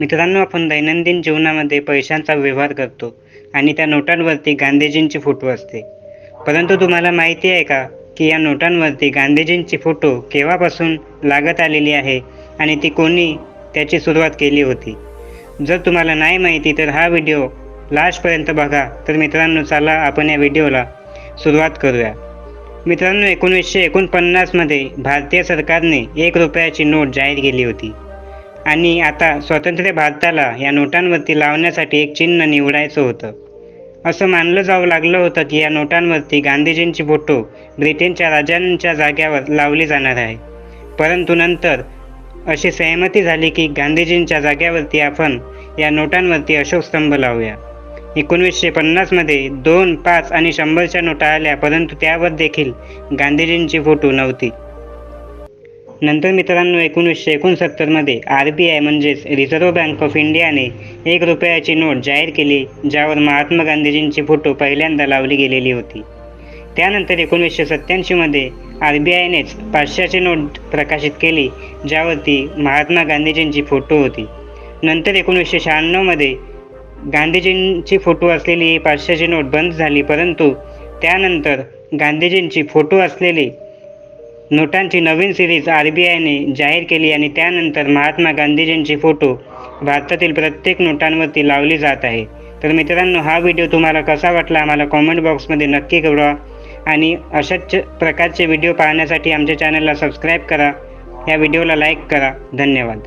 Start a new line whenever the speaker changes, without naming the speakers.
मित्रांनो आपण दैनंदिन जीवनामध्ये पैशांचा व्यवहार करतो आणि त्या नोटांवरती गांधीजींची फोटो असते. परंतु तुम्हाला माहिती आहे का की या नोटांवरती गांधीजींची फोटो केव्हापासून लागत आलेली आहे आणि ती कोणी त्याची सुरुवात केली होती? जर तुम्हाला नाही माहिती तर हा व्हिडिओ लास्टपर्यंत बघा. तर मित्रांनो चला आपण या व्हिडिओला सुरुवात करूया. मित्रांनो एकोणीसशे एकोणपन्नासमध्ये भारतीय सरकारने एक रुपयाची नोट जाहीर केली होती. आणि आता स्वतंत्र भारताला या नोटांवरती लावण्यासाठी एक चिन्ह निवडायचं होतं. असं मानलं जाऊ लागलं होतं की या नोटांवरती गांधीजींची फोटो ब्रिटनच्या राजांच्या जाग्यावर लावली जाणार आहे. परंतु नंतर अशी सहमती झाली की गांधीजींच्या जाग्यावरती आपण या नोटांवरती अशोक स्तंभ लावूया. एकोणीसशे पन्नासमध्ये दोन पाच आणि शंभरच्या नोटा आल्या परंतु त्यावर देखील गांधीजींची फोटो नव्हती. नंतर मित्रांनो एकोणीसशे एकोणसत्तरमध्ये आर बी आय म्हणजेच रिझर्व्ह बँक ऑफ इंडियाने एक रुपयाची नोट जाहीर केली ज्यावर महात्मा गांधीजींची फोटो पहिल्यांदा लावली गेलेली होती. त्यानंतर एकोणीसशे सत्त्याऐंशीमध्ये आर बी आयनेच पाचशेची नोट प्रकाशित केली ज्यावरती महात्मा गांधीजींची फोटो होती. नंतर एकोणीसशे शहाण्णवमध्ये गांधीजींची फोटो असलेली ही पाचशेची नोट बंद झाली परंतु त्यानंतर गांधीजींची फोटो असलेली नोटांची नवीन सिरीज आर बी आयने जाहीर केली आणि त्यानंतर महात्मा गांधीजींची फोटो भारतातील प्रत्येक नोटांवरती लावली जात आहे. तर मित्रांनो हा व्हिडिओ तुम्हाला कसा वाटला आम्हाला कॉमेंट बॉक्समध्ये नक्की कळवा आणि अशाच प्रकारचे व्हिडिओ पाहण्यासाठी आमच्या चॅनलला सबस्क्राईब करा. या व्हिडिओला लाईक करा. धन्यवाद.